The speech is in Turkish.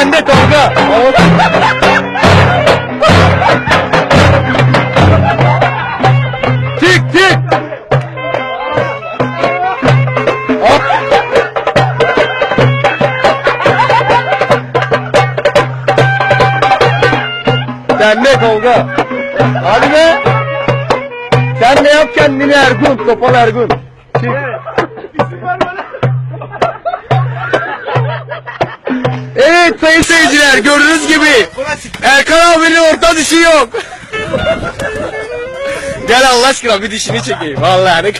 bende Tolga. tik tik. Bende Tolga. Hadi be. Sen ne yap kendini Ergun, Topal Ergun. Çık. Tik. Evet sayın seyirciler gördüğünüz gibi Erkan abinin orta dişi yok. Gel Allah aşkına bir dişini çekeyim. Vallahi ne